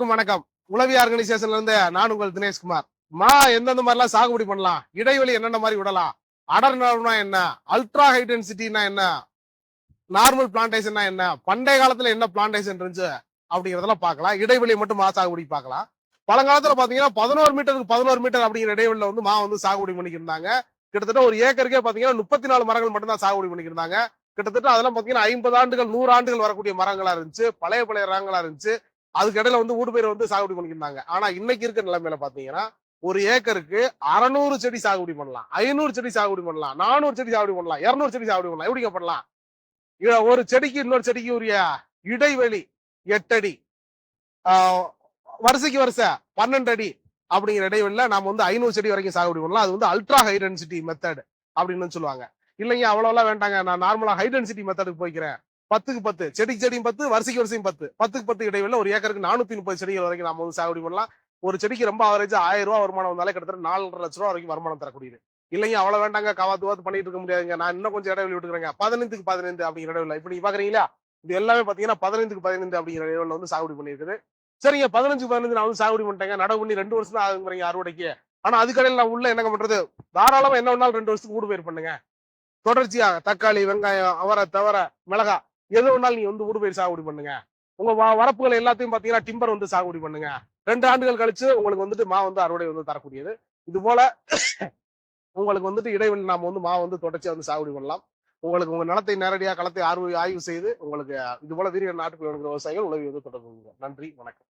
எல்லாருக்கும் வணக்கம். உளவி ஆர்கனைசேஷன்ல இருந்து நான் உங்கள் தினேஷ்குமார். மா எந்தெந்த மாதிரிலாம் சாகுபடி பண்ணலாம்? இடைவெளி என்னென்ன மாதிரி விடலாம்? அடர் நடவுனா என்ன? அல்ட்ரா ஹை டென்சிட்டினா என்ன? நார்மல் பிளான்டேஷன்னா என்ன? பண்டைய காலத்துல என்ன பிளான்டேஷன் இருந்துச்சு? அப்படிங்கறதெல்லாம் பார்க்கலாம். இடைவெளி மட்டும் மா சாகுபடி பார்க்கலாம். பழங்காலத்துல பாத்தீங்கன்னா பதினோரு மீட்டருக்கு பதினோரு மீட்டர் அப்படிங்கிற இடைவெளியில வந்து மா வந்து சாகுபடி பண்ணிக்கிருந்தாங்க. கிட்டத்தட்ட ஒரு ஏக்கருக்கே பாத்தீங்கன்னா முப்பத்தி நாலு மரங்கள் மட்டும் தான் சாகுபடி பண்ணிக்கிருந்தாங்க. கிட்டத்தட்ட அதெல்லாம் பாத்தீங்கன்னா ஐம்பது ஆண்டுகள் நூறு ஆண்டுகள் வரக்கூடிய மரங்களா இருந்துச்சு. பழைய பழைய ரகங்களா இருந்துச்சு. அதுக்கு இடையில வந்து ஊடுபயிரை வந்து சாகுபடி பண்ணிக்கிருந்தாங்க ஆனா இன்னைக்கு இருக்க நிலைமையில பாத்தீங்கன்னா ஒரு ஏக்கருக்கு அறநூறு செடி சாகுபடி பண்ணலாம். ஐநூறு செடி சாகுபடி பண்ணலாம். நானூறு செடி சாகுபடி பண்ணலாம். இருநூறு செடி சாகுபடி பண்ணலாம். எப்படிங்க பண்ணலாம்? ஒரு செடிக்கு இன்னொரு செடிக்கு உரிய இடைவெளி எட்டடி அடி. வருஷைக்கு வருஷம் பன்னெண்டு அடி அப்படிங்கிற இடைவெளியில நாம வந்து ஐநூறு செடி வரைக்கும் சாகுபடி பண்ணலாம். அது வந்து அல்ட்ரா ஹை டென்சிட்டி மெத்தட் அப்படின்னு சொல்லுவாங்க. இல்லைங்க அவ்வளோலாம் வேண்டாங்க. நான் நார்மலா ஹை டென்சிட்டி மெத்தடுக்கு போய்க்கிறேன். பத்துக்கு பத்து செடிக்கு செடியும் பத்து வருஷைக்கு வருஷம் பத்து. பத்துக்கு பத்து இடைவெளியில் ஒரு ஏக்கருக்கு நானூத்தி முப்பது செடிகள் வரைக்கும் நாம வந்து சாகுபடி பண்ணலாம். ஒரு செடிக்கு ரொம்ப ஆவரேஜ் ஆயிரம் ரூபா வருமானம் வந்தாலே கிட்டத்தட்ட நாலரை லட்ச ரூபா வரைக்கும் வருமானம் தரக்கூடியது இல்லைங்க அவ்வளவு வேண்டாங்க காவாத்து வாத்து பண்ணிட்டு இருக்க முடியாதுங்க. நான் இன்னும் கொஞ்சம் இடைவெளி விட்டுக்கிறேங்க. பதினைந்துக்கு பதினைந்து அப்படிங்கிற இடைவெளி இப்ப நீங்க பாக்குறீங்களா? இது எல்லாமே பாத்தீங்கன்னா பதினைந்துக்கு பதினைந்து அப்படிங்கிற இடைவெளியில வந்து சாகுபடி பண்ணியிருக்குது. சரிங்க பதினஞ்சு பதினஞ்சு நான் வந்து சாகுபடி பண்ணிட்டேங்க. நடவு பண்ணி ரெண்டு வருஷம் தான் ஆகுங்கிறீங்க அறுவடைக்கு. ஆனா அதுக்கடையில் நான் உள்ள என்ன பண்றது? தாராளமா என்ன வேணாலும் ரெண்டு வருஷத்துக்கு ஊடுபயிர் பண்ணுங்க. தொடர்ச்சியாக தக்காளி வெங்காயம் அவரை தவிர மிளகா எது வேணாலும் நீங்க வந்து ஊடுபயிர் சாகுபடி பண்ணுங்க. உங்க வரப்புகள் எல்லாத்தையும் பாத்தீங்கன்னா டிம்பர் வந்து சாகுபடி பண்ணுங்க. ரெண்டு ஆண்டுகள் கழிச்சு உங்களுக்கு வந்துட்டு மா வந்து அறுவடை வந்து தரக்கூடியது. இது போல உங்களுக்கு வந்துட்டு இடைவெளி நாம வந்து மா வந்து தொடர்ச்சியா வந்து சாகுபடி பண்ணலாம். உங்களுக்கு உங்க நிலத்தை நேரடியாக களத்தை ஆய்வு ஆய்வு செய்து உங்களுக்கு இது போல வீரிய நாட்டுக்குள்ள விவசாயிகள் உதவி வந்து தொடர்பு நன்றி வணக்கம்.